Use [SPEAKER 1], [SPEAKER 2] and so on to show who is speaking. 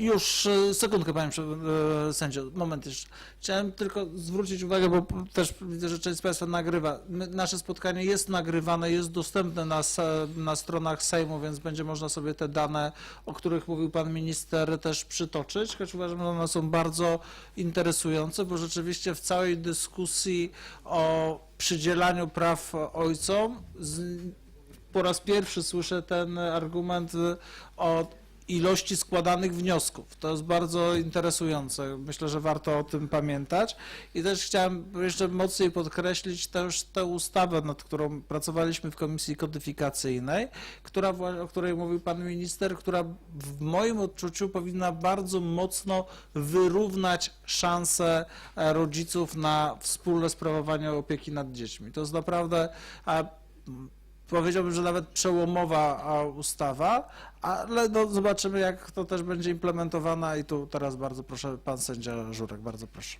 [SPEAKER 1] Już e, sekundkę, panie e, sędzio, moment jeszcze. Chciałem tylko zwrócić uwagę, bo też widzę, że część z Państwa nagrywa. My, nasze spotkanie jest nagrywane, jest dostępne na, na stronach Sejmu, więc będzie można sobie te dane, o których mówił Pan Minister, też przytoczyć, choć uważam, że one są bardzo interesujące, bo rzeczywiście w całej dyskusji o przydzielaniu praw ojcom z, po raz pierwszy słyszę ten argument y, o ilości składanych wniosków. To jest bardzo interesujące. Myślę, że warto o tym pamiętać. I też chciałem jeszcze mocniej podkreślić też tę ustawę, nad którą pracowaliśmy w Komisji Kodyfikacyjnej, która, o której mówił Pan Minister, która w moim odczuciu powinna bardzo mocno wyrównać szanse e, rodziców na wspólne sprawowanie opieki nad dziećmi. To jest naprawdę powiedziałbym, że nawet przełomowa ustawa, ale no, zobaczymy, jak to też będzie implementowana i tu teraz bardzo proszę, pan sędzia Żurek, bardzo proszę.